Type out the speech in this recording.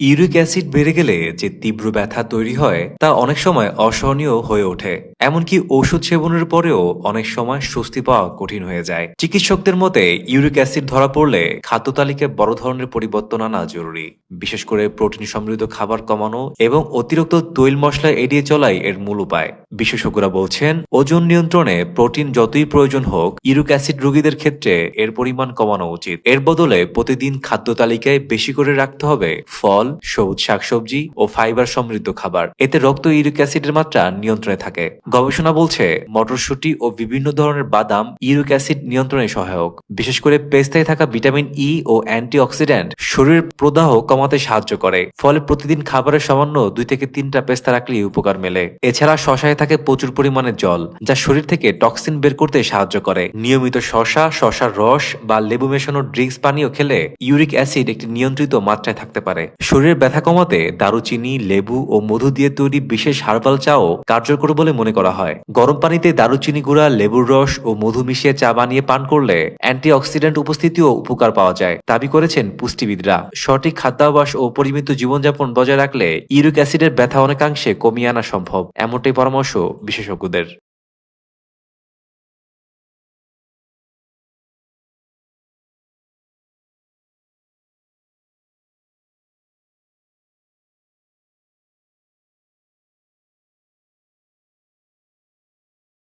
Uric acid বেড়ে গেলে যে তীব্র ব্যথা তৈরি হয়, তা অনেক সময় অসহনীয় হয়ে ওঠে। এমনকি ওষুধ সেবনের পরেও অনেক সময় স্বস্তি পাওয়া কঠিন হয়ে যায়। চিকিৎসকদের মতে, ইউরিক অ্যাসিড ধরা পড়লে খাদ্য তালিকায় বড় ধরনের পরিবর্তন আনা জরুরি। বিশেষ করে প্রোটিন সমৃদ্ধ খাবার কমানো এবং অতিরিক্ত তৈল মশলা এড়িয়ে চলাই এর মূল উপায়। বিশেষজ্ঞরা বলছেন, ওজন নিয়ন্ত্রণে প্রোটিন যতই প্রয়োজন হোক, ইউরিক অ্যাসিড রোগীদের ক্ষেত্রে এর পরিমাণ কমানো উচিত। এর বদলে প্রতিদিন খাদ্য তালিকায় বেশি করে রাখতে হবে ফল, সবুজ শাকসবজি ও ফাইবার সমৃদ্ধ খাবার। এতে রক্ত ইউরিক অ্যাসিডের মাত্রা নিয়ন্ত্রণে থাকে। গবেষণা বলছে, মটরশুঁটি ও বিভিন্ন ধরনের বাদাম ইউরিক অ্যাসিড নিয়ন্ত্রণে সহায়ক। বিশেষ করে পেস্তায় থাকা ভিটামিন ই ও অ্যান্টিঅক্সিডেন্ট শরীরের প্রদাহ কমাতে সাহায্য করে, ফলে প্রতিদিন খাবারের সামান্য দুই থেকে তিনটা পেস্তা রাখলেই উপকার মেলে। এছাড়া শশায় থাকে প্রচুর পরিমাণে জল, যা শরীর থেকে টক্সিন বের করতে সাহায্য করে। নিয়মিত শশা, শশার রস বা লেবু মেশানো ড্রিঙ্কস পানীয় খেলে ইউরিক অ্যাসিড একটি নিয়ন্ত্রিত মাত্রায় থাকতে পারে। শরীরের ব্যথা কমাতে দারুচিনি, লেবু ও মধু দিয়ে তৈরি বিশেষ হার্বাল চাও কার্যকর বলে মনে করা হয়। গরম পানিতে দারুচিনি গুঁড়া, লেবুর রস ও মধু মিশিয়ে চা বানিয়ে পান করলে অ্যান্টিঅক্সিডেন্ট উপস্থিতিও উপকার পাওয়া যায়। দাবি করেছেন পুষ্টিবিদরা। সঠিক খাদ্যাভ্যাস ও পরিমিত জীবনযাপন বজায় রাখলে ইউরিক অ্যাসিডের ব্যথা অনেকাংশে কমিয়ে আনা সম্ভব। এমনটাই পরামর্শ বিশেষজ্ঞদের।